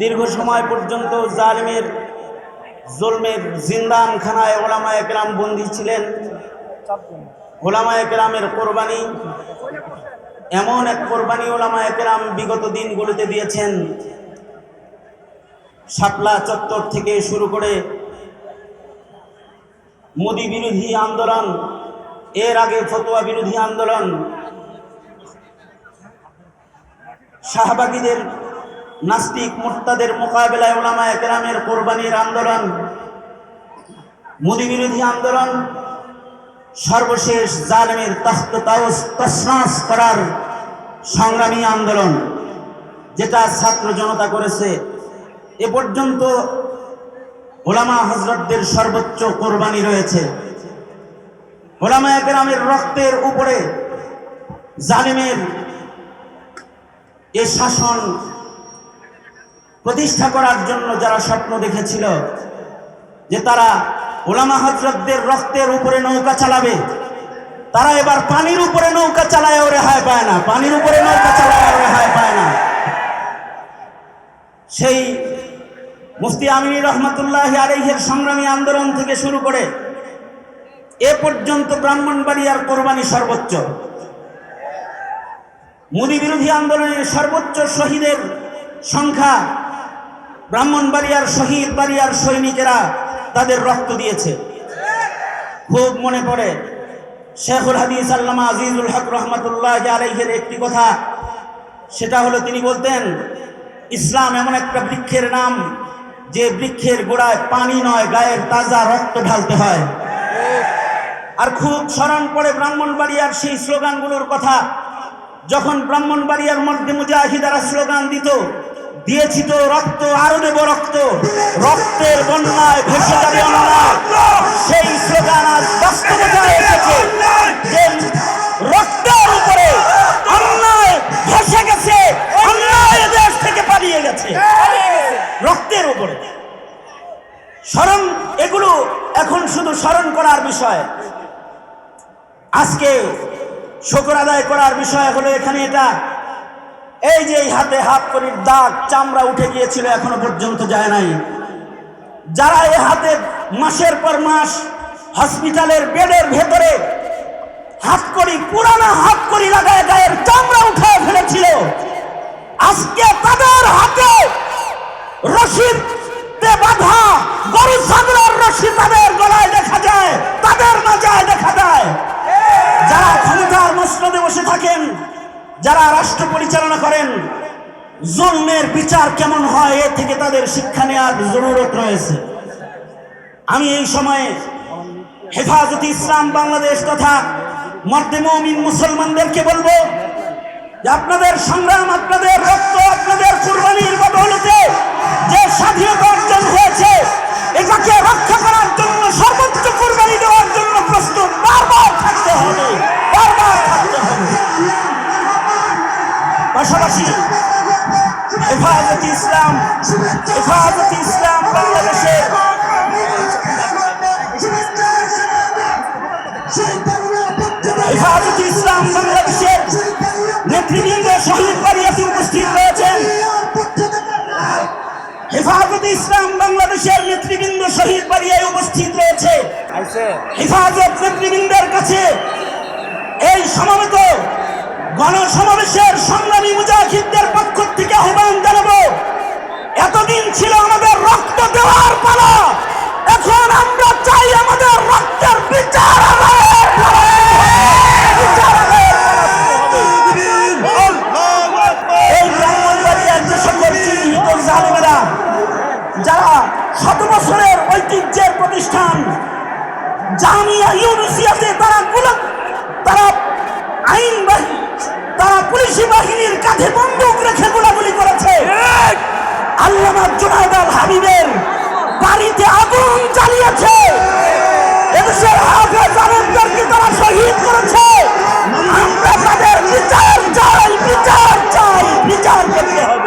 দীর্ঘ সময় পর্যন্ত জালিমের জুলমের জিন্দানখানায় ওলামা একরাম বন্দী ছিলেন। ওলামা একরামের কোরবানি, এমন এক কোরবানি ওলামা একরাম বিগত দিনগুলোতে দিয়েছেন। শাপলা চত্বর থেকে শুরু করে মোদী বিরোধী আন্দোলন, এর আগে ফতোয়া বিরোধী আন্দোলন, শাহবাগীদের নাস্তিক মোর্তাদের মোকাবেলায় ওলামা একরামের কোরবানির আন্দোলন মোদী বিরোধী আন্দোলন, সর্বশেষ জালেমের তস্ত করার সংগ্রামী আন্দোলন, যেটা ছাত্র জনতা করেছে, এ পর্যন্ত ওলামা হজরতদের সর্বোচ্চ কোরবানি রয়েছে। ওলামা একরামের রক্তের উপরে জালেমের এ শাসন প্রতিষ্ঠা করার জন্য যারা স্বপ্ন দেখেছিল যে তারা ওলামা হজরতদের রক্তের উপরে নৌকা চালাবে, তারা এবার পানির উপরে নৌকা চালায় রেহাই পায় না, পানির উপরে নৌকা চালায় রেহাই পায় না। সেই মুফতি আমিনী রহমতুল্লাহ আলাইহের সংগ্রামী আন্দোলন থেকে শুরু করে এ পর্যন্ত ব্রাহ্মণবাড়িয়ার কোরবানি সর্বোচ্চ। মোদী বিরোধী আন্দোলনের সর্বোচ্চ শহীদের সংখ্যা ব্রাহ্মণবাড়িয়ার শহীদ বাড়িয়ার সৈনিকেরা তাদের রক্ত দিয়েছে। খুব মনে পড়ে শেখুল হাদিস আল্লামা আজিজুল হক রহমতুল্লাহ আলাইহের একটি কথা। সেটা হলো তিনি বলতেন, ইসলাম এমন একটা বৃক্ষের নাম যে বৃক্ষের গোড়ায় পানি নয়, গায়ের তাজা রক্ত ঢালতে হয়। আর খুব স্মরণ পড়ে ব্রাহ্মণবাড়িয়ার সেই স্লোগানগুলোর কথা, যখন ব্রাহ্মণবাড়িয়ার মধ্যে মুজাহিদারা স্লোগান দিত দিয়েছি তো রক্ত, আরও দেব রক্ত। রক্তের বন্যায় ভেসে যাবে অন্যায় সেই স্লোগান আজ বাস্তবতায় এসেছে। রক্তের উপরে অন্যায় ভেসে গেছে অন্যায় দেশ থেকে পালিয়ে গেছে। রক্তের উপরে। স্মরণ, এগুলো এখন শুধু স্মরণ করার বিষয়। আজকে শকর আদায় করার বিষয় হলো এখানে এটা। এই যে এই হাতে হাত করির দাগ, চামড়া উঠে গিয়েছিল, এখনও পর্যন্ত যায় নাই। যারা এই হাতে মাসের পর মাস হসপিটালের বেডের ভেতরে হাত করি, পুরানা হাত যারা রাষ্ট্র পরিচালনা করেন জন্মের বিচার কেমন হয় এ থেকে তাদের শিক্ষা নেওয়ার জরুরত রয়েছে। আমি এই সময়ে হেফাজত ইসলাম, বাংলাদেশ তথা মর্দে মমিন মুসলমানদেরকে বলব যে আপনাদের সংগ্রাম, আপনাদের রক্ত, আপনাদের কুরবানির বদৌলতে হেফাজত ইসলাম হেফাজত ইসলাম বাংলাদেশের হেফাজত ইসলাম বাংলাদেশের নেতৃবৃন্দ শহীদ বাড়িয়াতে উপস্থিত রয়েছেন। হেফাজত ইসলাম বাংলাদেশের নেতৃবৃন্দ শহীদ বাড়িয়ায় উপস্থিত রয়েছে। হেফাজত নেতৃবৃন্দের কাছে এই সমাবেত গণসমাবেশের সংগ্রামী মুজাহিদদের পক্ষ থেকে আহ্বান জানাব। এতদিন ছিল আমাদের রক্ত দেওয়ার পালা। এখন আমরা চাই আমাদের রক্তের বিচার যারা শত বছরের ঐতিহ্যের প্রতিষ্ঠান, জামিয়া ইউনিসিয়াতে তারা তারা আইন বাহিনী তারা পুলিশি বাহিনীর কাঁধে বন্দুক রেখে গোলাগুলি করেছে। আল্লামা জুনায়দ আল হাবিবের বাড়িতে আগুন জ্বালিয়েছে। এদেশের হাফেজ আনন্দকে তারা শহীদ করেছে। আমরা তাদের বিচার চাই বিচার চাই বিচার করতে হবে।